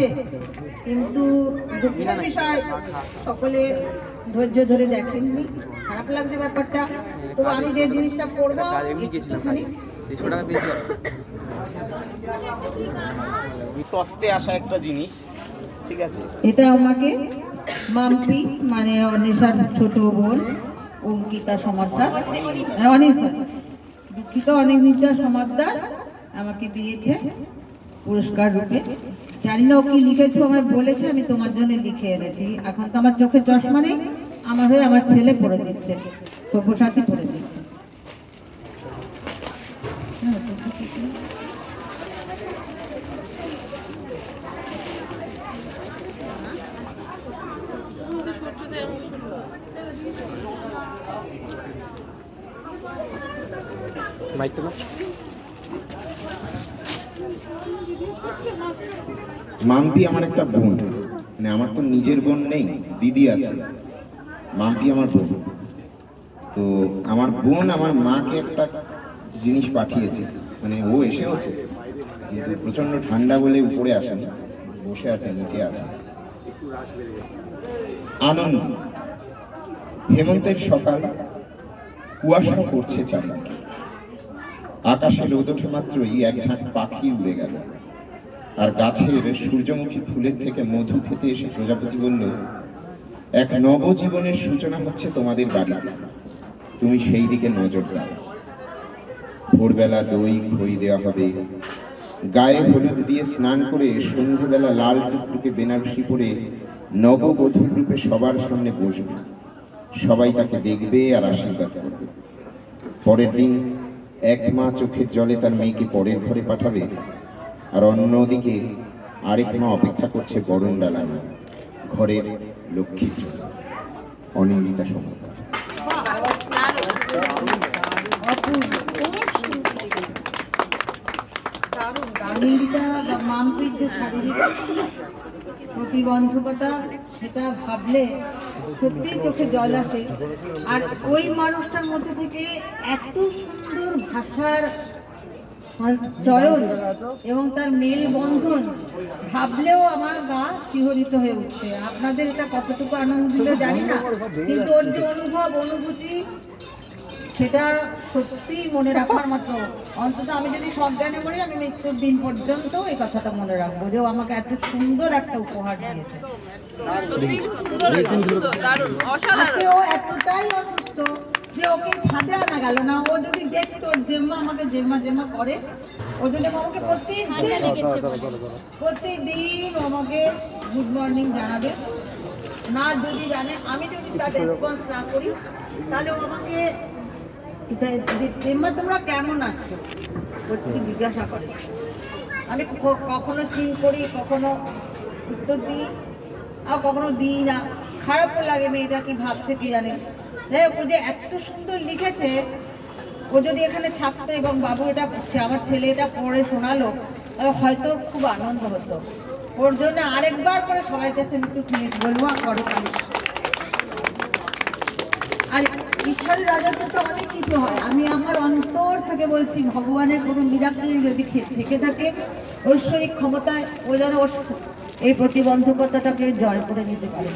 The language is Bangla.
আছে কিন্তু দুঃখের বিষয় সকলে ধৈর্য ধরে দেখেননি খারাপ লাগছে ব্যাপারটা। তো আমি যে জিনিসটা করব একটুখানি। তত্ত্বে আসা একটা জিনিস ঠিক আছে? এটা আমাকে মাম্পি মানে অনিশার ছোট বোন অঙ্কিতা সমাদ্দার হ্যাঁ, অনিশা দুঃখিত অনিন্দিতা সমাদ্দার আমাকে দিয়েছে। পুরস্কার রূপে। জানি না ও কি লিখেছো আমায় বলেছে, আমি তোমার জন্য লিখে এনেছি। এখন তো আমার চোখে চশমা নেই, আমার হয়ে আমার ছেলে পড়ে দিচ্ছে, সব্যসাচী পড়ে দিচ্ছে। মাইক তো না মাম্পি আমার একটা বোন। মানে আমার তো নিজের বোন নেই, দিদি আছে। মাম্পি আমার বোন। তো আমার বোন আমার মাকে একটা জিনিস পাঠিয়েছে। মানে ও এসেওছে কিন্তু প্রচণ্ড ঠান্ডা বলে উপরে আসেনি, বসে আছে, নিচে আছে। আনন্দ, হেমন্তের সকাল, কুয়াশা পড়ছে চারিদিকে। আকাশে রোদ ওঠে মাত্রই এক ঝাঁক পাখি উড়ে গেল। আর গাছের সূর্যমুখী ফুলের থেকে মধু খেতে এসে প্রজাপতি বলল, এক নবজীবনের সূচনা হচ্ছে তোমাদের বাড়িতে। তুমি সেই দিকে নজর দাও। ভোরবেলা দই, খই দেওয়া হবে। গায়ে হলুদ দিয়ে স্নান করে সন্ধেবেলা লাল টুকটুকে বেনারসি পরে নববধূর রূপে সবার সামনে বসবে। সবাই তাকে দেখবে আর আশীর্বাদ করবে। পরের দিন এক মা চোখের জলে তার মেয়েকে পরের ঘরে পাঠাবে। আর অন্যদিকে আরেক মা অপেক্ষা করছে বরণ ডালা ঘরের লক্ষ্মীর জন্য। অনিন্দিতা প্রতিবন্ধকতা, সেটা ভাবলে সত্যিই চোখে জল আসে। আর ওই মানুষটার মধ্যে থেকে এত সুন্দর ভাষার চয়ন এবং তার মেল বন্ধন ভাবলেও আমার গা শিহরিত হয়ে উঠছে। আপনাদের এটা কতটুকু আনন্দিত জানি না কিন্তু ওর যে অনুভব অনুভূতি সেটা সত্যি মনে রাখার মতো। অন্তত আমি যদি সজ্ঞানে মরি আমি মৃত্যুর দিন পর্যন্ত এই কথাটা মনে রাখব যে ও আমাকে এত সুন্দর একটা উপহার দিয়েছে। সত্যি খুব সুন্দর দারুণ অসাধারণ। আজকে ও এতটাই অসুস্থ যে ওকে ছাদে আনা গেল না ও যদি দেখতো জেম্মা আমাকে জেম্মা জেম্মা করে ও যদি আমাকে প্রতিদিন প্রতিদিন ও আমাকে গুড মর্নিং জানাবে। না যদি জানে আমি যদি তার রেসপন্স না করি তাহলে ও আমাকে জেম্মা তোমরা কেমন আছো? একটু জিজ্ঞাসা করে। আমি কখনো সিন করি কখনো উত্তর দিই আর কখনো দিই না। খারাপও লাগে মেয়েটা কি ভাবছে কি জানে। যাই হোক, ও যে এত সুন্দর লিখেছে ও যদি এখানে থাকতো এবং বাবু এটা আমার ছেলে এটা পড়ে শোনালো হয়তো খুব আনন্দ হতো। ওর জন্য আরেকবার করে সবাই কাছে একটু বলব করো আর ঈশ্বরের রাজত্ব তো অনেক কিছু হয়। আমি আমার অন্তর থেকে বলছি ভগবানের কোনো মিরাকলি যদি থেকে থাকে ঐশ্বরিক ক্ষমতায় ও যেন এই প্রতিবন্ধকতাটাকে জয় করে নিতে পারে।